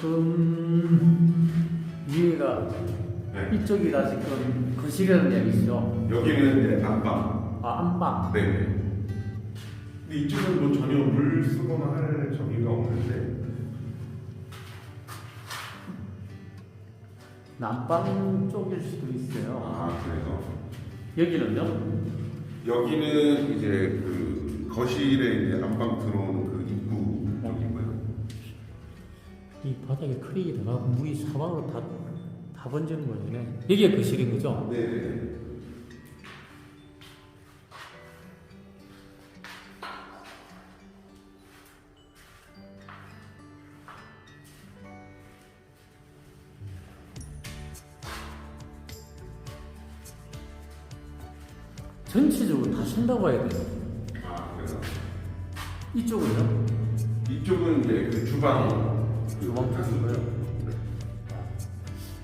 지금 위에가 네. 이쪽이가 지금 거실이라는 얘기죠. 여기는 이제 안방. 아 안방. 네. 근데 이쪽은 뭐 전혀 물 쓰거나 할 저기가 없는데. 난방 쪽일 수도 있어요. 아 그래서 여기는요? 여기는 이제 그 거실에 이제 안방 들어오는 그 바닥에 크랙이 들어가고 물이 사방으로 다, 다 번지는 거네. 이게 거실인 거죠? 네. 전체적으로 다 쓴다고 해야 돼요. 아 그래서 이쪽은요? 이쪽은 이제 그 주방. 가스- 쪽이고요. 네.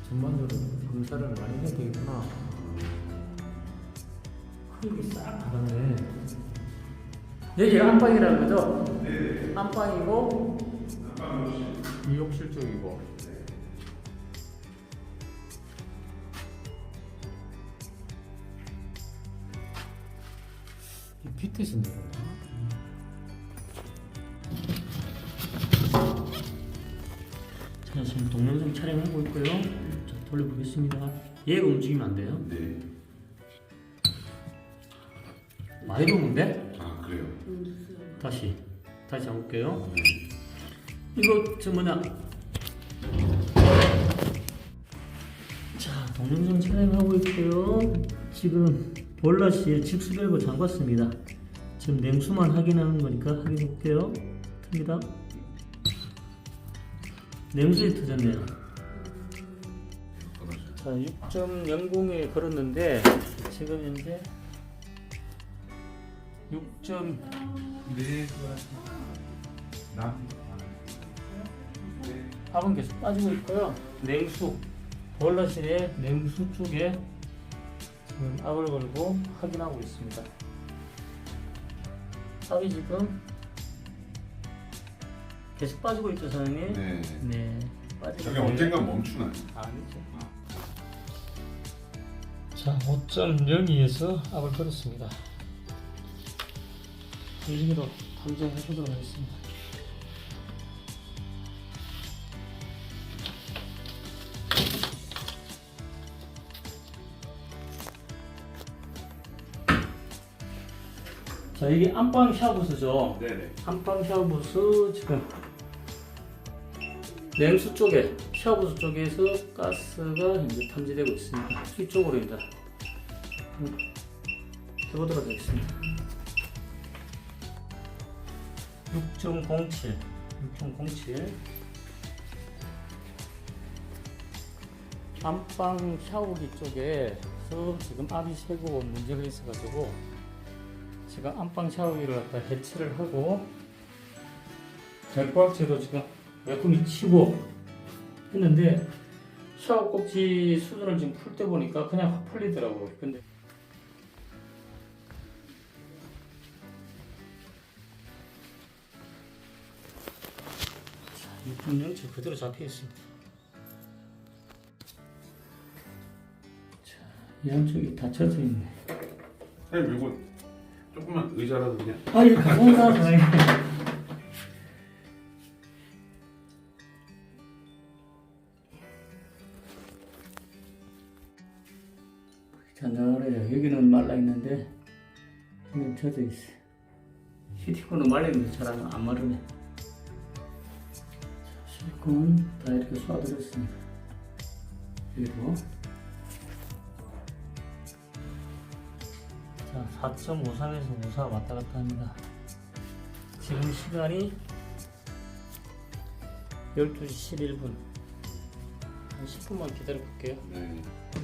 전반적으로 검사를 많이 해야 되겠구나. 크랙이 싹 가봤네. 여기가 안방이라는 거죠? 네. 안방이고. 이 욕실 쪽이고 이 피트 자 지금 동영상 촬영하고 있고요. 자 돌려보겠습니다. 얘가 움직이면 안 돼요? 네. 많이 녹는데? 아 그래요. 다시 다시 해볼게요. 이거 저 뭐냐 자 동영상 촬영하고 있고요. 지금 볼라시에 직수별고 잠갔습니다. 지금 냉수만 확인하는 거니까 확인해 볼게요. 틉니다 냉수에 터졌네요 자 6.00에 걸었는데 지금 현재 6. 네. 남. 압은 계속 빠지고 있고요. 냉수 보일러실의 냉수 쪽에 지금 압을 걸고 확인하고 있습니다. 압이 지금 계속 빠지고 있죠, 사장님? 네. 네. 빠지고 저게. 언젠가 멈추나요? 아니죠. 자, 5.02에서 압을 걸었습니다. 유진으로 탐정해 보도록 하겠습니다. 자, 이게 안방 샤워부스죠. 네네. 안방 샤워부스 지금 냉수 쪽에 샤워부스 쪽에서 가스가 이제 탐지되고 있습니다. 이쪽으로 이제 한번 해보도록 하겠습니다. 6.07, 6.07 안방 샤워기 쪽에서 지금 압이 새고 문제가 있어가지고 제가 안방 샤워기를 갖다 해체를 하고 백박제도 지금 매콤히 치고 했는데 샤워 꼭지 수준을 지금 풀 때 보니까 그냥 확 풀리더라고요. 근데 자, 6.07 그대로 잡혀 있습니다. 자, 이 한쪽이 닫혀져 있네. 사장님 이거 조금만 의자라도 그냥. 아니 감사합니다. 잔잔해요. 여기는 말라 있는데 여기는 젖어 있어. 시티콘은 말라 있는데 잘 안 마르네. 자, 실리콘 다 이렇게 쏴드렸습니다. 여기도. 자, 4.53에서 54 왔다 갔다 합니다. 지금 시간이 12시 11분. 한 10분만 기다려 볼게요. 네. 자,